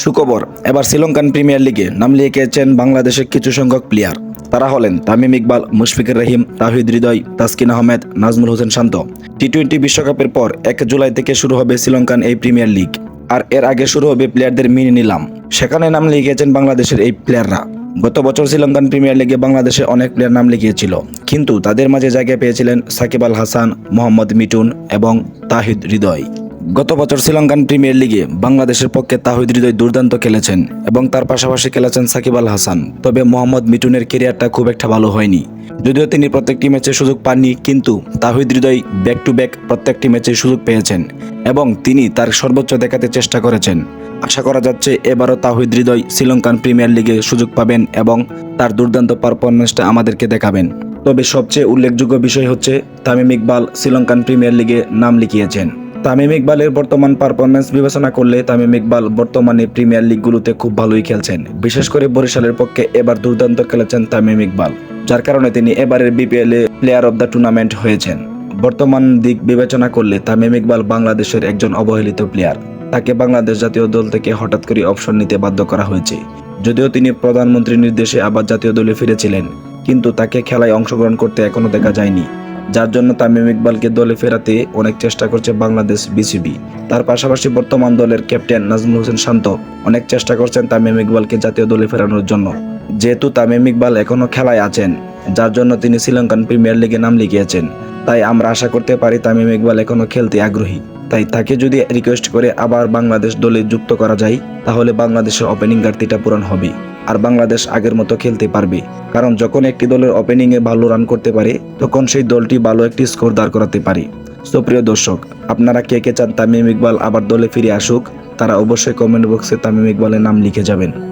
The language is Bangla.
সুখবর। এবার শ্রীলঙ্কান প্রিমিয়ার লিগে নাম লিখিয়েছেন বাংলাদেশের কিছু সংখ্যক প্লেয়ার তারা হলেন তামিম ইকবাল, মুশফিকুর রহিম, তাহিদ হৃদয়, তাসকিন আহমেদ, নাজমুল হোসেন শান্ত। টি টোয়েন্টি বিশ্বকাপের পর এক জুলাই থেকে শুরু হবে শ্রীলঙ্কান এই প্রিমিয়ার লিগ। আর এর আগে শুরু হবে প্লেয়ারদের মিনি নিলাম। সেখানে নাম লিখিয়েছেন বাংলাদেশের এই প্লেয়াররা গত বছর শ্রীলঙ্কান প্রিমিয়ার লিগে বাংলাদেশে অনেক প্লেয়ার নাম লিখিয়েছিল। কিন্তু তাদের মাঝে জায়গা পেয়েছিলেন সাকিব আল হাসান, মোহাম্মদ মিটুন এবং তাহিদ হৃদয়। গত বছর শ্রীলঙ্কান প্রিমিয়ার লিগে বাংলাদেশের পক্ষে তাহিদ হৃদয় দুর্দান্ত খেলেছেন এবং তার পাশাপাশি খেলেছেন সাকিব আল হাসান। তবে মোহাম্মদ মিটুনের কেরিয়ারটা খুব একটা ভালো হয়নি। যদিও তিনি প্রত্যেকটি ম্যাচে সুযোগ পাননি, কিন্তু Towhid Hridoy back to back প্রত্যেকটি ম্যাচে সুযোগ পেয়েছেন এবং তিনি তার সর্বোচ্চ দেখাতে চেষ্টা করেছেন। আশা করা যাচ্ছে এবারও তাহিদ হৃদয় শ্রীলঙ্কান প্রিমিয়ার লিগে সুযোগ পাবেন এবং তার দুর্দান্ত পারফরমেন্সটা আমাদেরকে দেখাবেন। তবে সবচেয়ে উল্লেখযোগ্য বিষয় হচ্ছে, তামিম ইকবাল শ্রীলঙ্কান প্রিমিয়ার লিগে নাম লিখিয়েছেন। তামিম ইকবালের বর্তমান পারফরমেন্স বিবেচনা করলে তামিম ইকবাল বর্তমানে প্রিমিয়ার লিগগুলোতে খুব ভালোই খেলছেন। বিশেষ করে বরিশালের পক্ষে এবার দুর্দান্ত খেলেছেন তামিম ইকবাল, যার কারণে তিনি এবারের BPL player of the tournament হয়েছেন। বর্তমান দিক বিবেচনা করলে তামিম ইকবাল বাংলাদেশের একজন অবহেলিত প্লেয়ার তাকে বাংলাদেশ জাতীয় দল থেকে হঠাৎ করে অপশন নিতে বাধ্য করা হয়েছে। যদিও তিনি প্রধানমন্ত্রীর নির্দেশে আবার জাতীয় দলে ফিরেছিলেন, কিন্তু তাকে খেলায় অংশগ্রহণ করতে এখনও দেখা যায়নি। যার জন্য তামিম ইকবালকে দলে ফেরাতে অনেক চেষ্টা করছে বাংলাদেশ বিসিবি। তার পাশাপাশি বর্তমান দলের ক্যাপ্টেন নাজমুল হোসেন শান্ত অনেক চেষ্টা করছেন তামিম ইকবালকে জাতীয় দলে ফেরানোর জন্য। যেহেতু তামিম ইকবাল এখনও খেলায় আছেন, যার জন্য তিনি শ্রীলঙ্কান প্রিমিয়ার লিগে নাম লিখিয়েছেন। তাই আমরা আশা করতে পারি তামিম ইকবাল এখনও খেলতে আগ্রহী। তাই তাকে যদি রিকোয়েস্ট করে আবার বাংলাদেশ দলে যুক্ত করা যায়, তাহলে বাংলাদেশের ওপেনিং ঘাটতিটা পূরণ হবে আর বাংলাদেশ আগের মতো খেলতে পারবে। কারণ যখন একটি দলের ওপেনিংয়ে ভালো রান করতে পারে, তখন সেই দলটি ভালো একটি স্কোর দাঁড় করাতে পারে। সুপ্রিয় প্রিয় দর্শক, আপনারা কে কে চান তামিম ইকবাল আবার দলে ফিরে আসুক, তারা অবশ্যই কমেন্ট বক্সে তামিম ইকবালের নাম লিখে যাবেন।